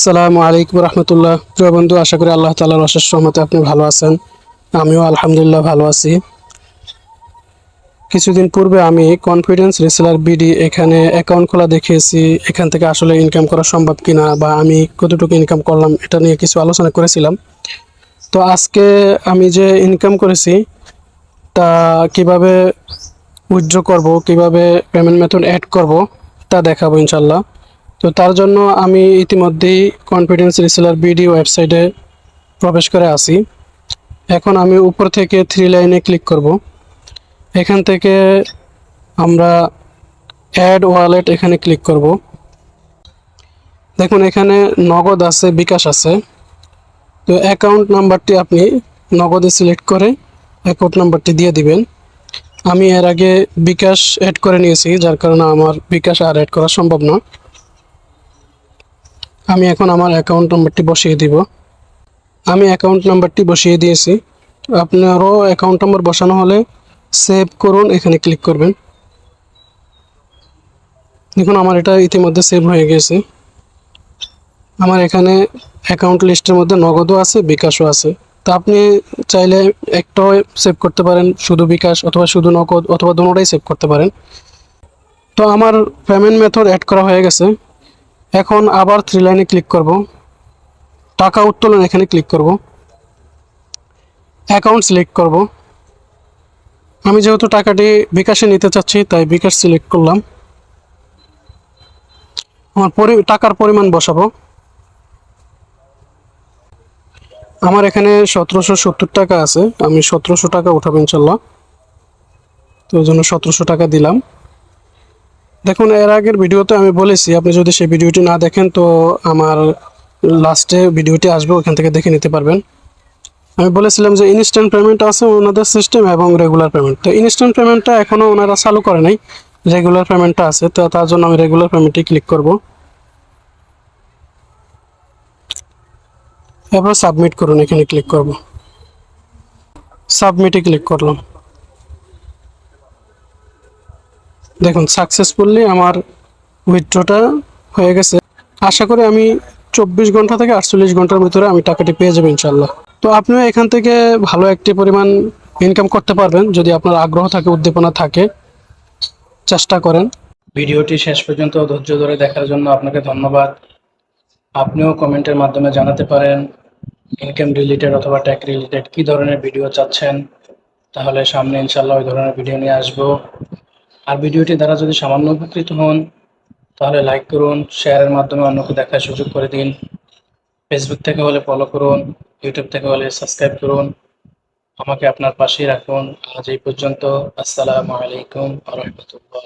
আসসালামু আলাইকুম রহমতুল্লাহ। প্রিয় বন্ধু, আশা করি আল্লাহ তালার অশেষ রহমতে আপনি ভালো আছেন। আমিও আলহামদুলিল্লাহ ভালো আছি। কিছুদিন পূর্বে আমি কনফিডেন্স রিসেলার বিডি এখানে অ্যাকাউন্ট খোলা দেখিয়েছি, এখান থেকে আসলে ইনকাম করা সম্ভব কিনা বা আমি কতটুকু ইনকাম করলাম এটা নিয়ে কিছু আলোচনা করেছিলাম। তো আজকে আমি যে ইনকাম করেছি, তা কীভাবে উইথড্র করব, কীভাবে পেমেন্ট মেথড অ্যাড করব, তা দেখাবো ইনশাল্লাহ তো তার জন্য আমি ইতিমধ্যেই কনফিডেন্স রিসেলার বিডি ওয়েবসাইটে প্রবেশ করে আসি এখন আমি উপর থেকে থ্রি লাইনে ক্লিক করব। এখান থেকে আমরা অ্যাড ওয়ালেট এখানে ক্লিক করব। দেখুন, এখানে নগদ আছে, বিকাশ আছে। তো অ্যাকাউন্ট নাম্বারটি আপনি নগদে সিলেক্ট করে অ্যাকাউন্ট নাম্বারটি দিয়ে দিবেন। আমি এর আগে বিকাশ অ্যাড করে নিয়েছি, যার কারণে আমার বিকাশ আর অ্যাড করা সম্ভব না। আমি এখন আমার অ্যাকাউন্ট নাম্বারটি বসিয়ে দিব। আমি অ্যাকাউন্ট নাম্বারটি বসিয়ে দিয়েছি। আপনারও অ্যাকাউন্ট নাম্বার বসানো হলে সেভ করুন, এখানে ক্লিক করবেন। দেখুন, আমার এটা ইতিমধ্যে সেভ হয়ে গেছে। আমার এখানে অ্যাকাউন্ট লিস্টের মধ্যে নগদও আছে, বিকাশও আছে। তা আপনি চাইলে একটাও সেভ করতে পারেন, শুধু বিকাশ অথবা শুধু নগদ অথবা দুটোটাই সেভ করতে পারেন। তো আমার পেমেন্ট মেথড অ্যাড করা হয়ে গেছে। এখন আবার থ্রি লাইনে ক্লিক করব। টাকা উত্তোলন এখানে ক্লিক করব। অ্যাকাউন্ট সিলেক্ট করব। আমি যেহেতু টাকাটি বিকাশে নিতে চাচ্ছি, তাই বিকাশ সিলেক্ট করলাম। আমার পরি, টাকার পরিমাণ বসাবো। আমার এখানে সতেরোশো সত্তর টাকা আছে। আমি সতেরোশো টাকা উঠাবো ইনশাল্লাহ। তো ওই জন্য সতেরোশো টাকা দিলাম। দেখুন, এর আগের ভিডিওতে আমি বলেছি, আপনি যদি সেই ভিডিওটি না দেখেন, তো আমার লাস্টে ভিডিওটি আসবে, ওখান থেকে দেখে নিতে পারবেন। আমি বলেছিলাম যে ইনস্ট্যান্ট পেমেন্ট আছে ওনাদের সিস্টেম এবং রেগুলার পেমেন্ট তো ইনস্ট্যান্ট পেমেন্টটা এখনও ওনারা চালু করে নাই রেগুলার পেমেন্টটা আছে, তো তার জন্য আমি রেগুলার পেমেন্টে ক্লিক করব। এরপর সাবমিট করুন, এখানে ক্লিক করব। সাবমিটে ক্লিক করলাম। দেখুন সাকসেসফুলি আমার উইথড্রটা হয়ে গেছে। আশা করি আমি চব্বিশ ঘণ্টা থেকে আটচল্লিশ ঘণ্টার ভিতরে আমি টাকাটি পেয়ে যাব ইনশাল্লাহ। তো আপনিও এখান থেকে ভালো একটি পরিমাণ ইনকাম করতে পারবেন, যদি আপনার আগ্রহ থাকে, উদ্দীপনা থাকে, চেষ্টা করেন। ভিডিওটি শেষ পর্যন্ত ধৈর্য ধরে দেখার জন্য আপনাকে ধন্যবাদ। আপনিও কমেন্টের মাধ্যমে জানাতে পারেন ইনকাম রিলেটেড অথবা ট্যাক রিলেটেড কী ধরনের ভিডিও চাচ্ছেন। তাহলে সামনে ইনশাল্লাহ ওই ধরনের ভিডিও নিয়ে আসব। আর ভিডিওটি দ্বারা যদি সামান্য উপকৃত হন, তাহলে লাইক করুন শেয়ারের মাধ্যমে অন্যকে দেখার সুযোগ করে দিন। ফেসবুক থেকে হলে ফলো করুন ইউটিউব থেকে হলে সাবস্ক্রাইব করুন। আমাকে আপনার পাশেই রাখুন। আজ এই পর্যন্ত, আসসালামু আলাইকুম রহমতুল্লাহ।